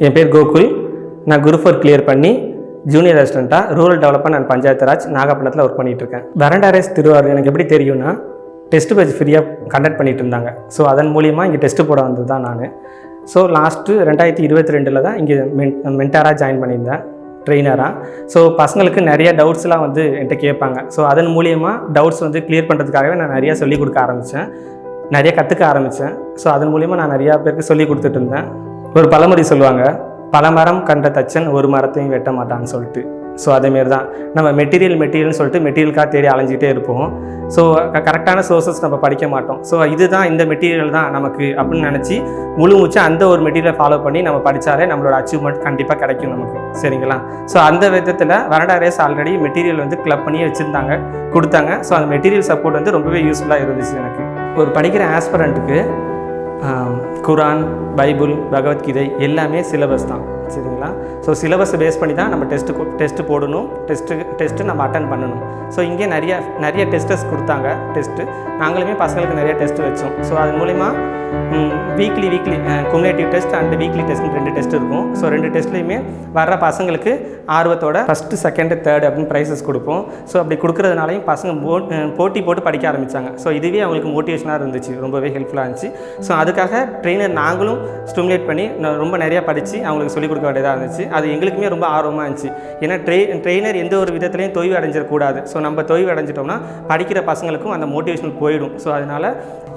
என் பேர் கோகுல். நான் group four clear பண்ணி ஜூனியர் அசிஸ்டண்ட்டாக rural development and Panchayat Raj நாகப்பட்டினத்தில் ஒர்க் பண்ணிகிட்ருக்கேன் வரண்டா ரேஸ் திருவாரூர் எனக்கு எப்படி தெரியும்னா டெஸ்ட் பேஜ் ஃப்ரீயாக கண்டக்ட் பண்ணிட்டு இருந்தாங்க ஸோ அதன் மூலியமாக இங்கே டெஸ்ட்டு போட வந்தது தான் நான். ஸோ லாஸ்ட்டு ரெண்டாயிரத்தி இருபத்தி ரெண்டில் தான் இங்கே மென் மென்டாராக ஜாயின் பண்ணியிருந்தேன். ட்ரெயினராக ஸோ பசங்களுக்கு நிறைய டவுட்ஸ்லாம் வந்து என்கிட்ட கேட்பாங்க. ஸோ அதன் மூலியமாக டவுட்ஸ் வந்து கிளியர் பண்ணுறதுக்காகவே நான் நிறையா சொல்லிக் கொடுக்க ஆரம்பித்தேன் நிறைய கற்றுக்க ஆரம்பித்தேன் ஸோ அதன் மூலியமாக நான் நிறையா பேருக்கு சொல்லி கொடுத்துட்டு இருந்தேன். ஒரு பழமொழி சொல்லுவாங்க பல மரம் கண்ட தச்சன் ஒரு மரத்தையும் வெட்ட மாட்டான்னு சொல்லிட்டு. ஸோ அதேமாரி தான் நம்ம மெட்டீரியல் மெட்டீரியல்னு சொல்லிட்டு மெட்டீரியலுக்காக தேடி அலைஞ்சிட்டே இருப்போம். ஸோ கரெக்டான சோர்சஸ் நம்ம படிக்க மாட்டோம். ஸோ இதுதான் இந்த மெட்டீரியல் தான் நமக்கு அப்படின்னு நினச்சி முழு மூச்சு அந்த ஒரு மெட்டீரியலை ஃபாலோ பண்ணி நம்ம படித்தாலே நம்மளோட அச்சீவ்மெண்ட் கண்டிப்பாக கிடைக்கும் நமக்கு. சரிங்களா? ஸோ அந்த விதத்தில் வரடா ரேஸ் ஆல்ரெடி மெட்டீரியல் வந்து கிளப் பண்ணி வச்சுருந்தாங்க கொடுத்தாங்க. ஸோ அந்த மெட்டீரியல் சப்போர்ட் வந்து ரொம்பவே யூஸ்ஃபுல்லாக இருந்துச்சு எனக்கு. ஒரு படிக்கிற ஆஸ்பரண்ட்டுக்கு குரான் பைபிள் பகவத்கீதை எல்லாமே சிலபஸ் தான். சரிங்களா? ஸோ சிலபஸை பேஸ் பண்ணி தான் நம்ம டெஸ்ட்டு டெஸ்ட்டு போடணும். டெஸ்ட்டு டெஸ்ட்டு நம்ம அட்டன் பண்ணணும். ஸோ இங்கே நிறைய நிறைய டெஸ்டர்ஸ் கொடுத்தாங்க டெஸ்ட்டு நாங்களுமே பசங்களுக்கு நிறைய டெஸ்ட் வச்சோம். ஸோ அது மூலிமா weekly weekly cumulative test and weekly test ரெண்டு டெஸ்ட் இருக்கும். ஸோ ரெண்டு டெஸ்ட்லேயுமே வர்ற பசங்களுக்கு ஆர்வத்தோட ஃபஸ்ட்டு செகண்டு தேர்ட் அப்படின்னு ப்ரைஸஸ் கொடுப்போம். ஸோ அப்படி கொடுக்குறதுனாலையும் பசங்க போட்டி போட்டு படிக்க ஆரம்பித்தாங்க ஸோ இதுவே அவங்களுக்கு மோட்டிவேஷனாக இருந்துச்சு. ரொம்பவே ஹெல்ப்ஃபுல்லாக இருந்துச்சு. ஸோ அதுக்காக ட்ரெயினர் நாங்களும் ஸ்டிமுலேட் பண்ணி நான் ரொம்ப நிறையா படித்து அவங்களுக்கு சொல்லிக் கொடுக்க வேண்டியதாக இருந்துச்சு. அது எங்களுக்குமே ரொம்ப ஆர்வமாக இருந்துச்சு. ஏன்னா ட்ரெய் ட்ரெயினர் எந்த ஒரு விதத்துலையும் தொய்வு அடைஞ்சிடக்கூடாது. ஸோ நம்ம தொய்வு அடைஞ்சிட்டோம்னா படிக்கிற பசங்களுக்கும் அந்த மோட்டிவேஷன் போயிடும். ஸோ அதனால்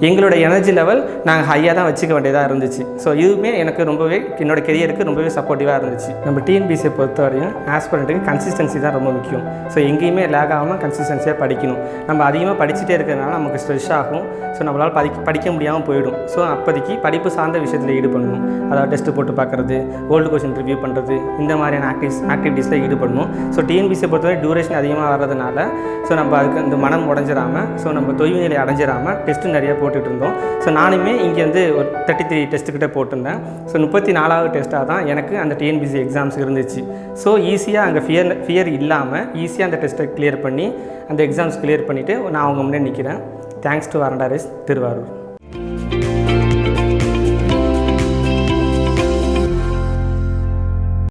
எங்களோட எனர்ஜி லெவல் நாங்கள் ஹையாக தான் வச்சுக்க வேண்டியதாக இருந்துச்சு. ஸோ இதுவுமே எனக்கு ரொம்பவே என்னோட கெரியருக்கு ரொம்பவே சப்போர்ட்டிவாக இருந்துச்சு. நம்ம டிஎன்பிசியை பொறுத்த வரையும் ஆஸ்பிரண்ட்டுக்கு கன்சிஸ்டன்சி தான் ரொம்ப முக்கியம். ஸோ எங்கேயுமே லேக் ஆகாமல் கன்சிஸ்டன்சியாக படிக்கணும். நம்ம அதிகமாக படிச்சுட்டே இருக்கிறதுனால நமக்கு ஸ்ட்ரெஸ் ஆகும். ஸோ நம்மளால் படிக்க படிக்க முடியாமல் போயிடும். ஸோ அப்போதைக்கு படிப்பு சார்ந்த விஷயத்தில் ஈடுபடணும். அதாவது டெஸ்ட்டு போட்டு பார்க்குறது ஓல்டு கொஷின் ரிவ்யூ பண்ணுறது இந்த மாதிரியான ஆக்டிவ்ஸ் ஆக்டிவிட்டீஸில் ஈடுபடணும். ஸோ டிஎன்பிசியை பொறுத்தவரை டியூரேஷன் அதிகமாக வர்றதுனால ஸோ நம்ம அதுக்கு இந்த மனம் உடஞ்சிடாமல் ஸோ நம்ம தொய்வு நிலை அடைஞ்சிடாமல் டெஸ்ட்டு நிறைய போட்டுட்டு இருந்தோம். ஸோ நானுமே இங்கே வந்து ஒரு தேர்ட்டி த்ரீ டெஸ்ட்டுக்கிட்ட போட்டிருந்தேன். ஸோ முப்பத்தி நாலாவது டெஸ்ட்டாக தான் எனக்கு அந்த டிஎன்பிசி எக்ஸாம்ஸ் இருந்துச்சு. ஸோ ஈஸியாக அங்கே ஃபியர் ஃபியர் இல்லாமல் ஈஸியாக அந்த டெஸ்ட்டை கிளியர் பண்ணி அந்த எக்ஸாம்ஸ் கிளியர் பண்ணிவிட்டு நான் அவங்க முன்னே நிற்கிறேன் தேங்க்ஸ் டு வரண்டாரிஸ் திருவாரூர்.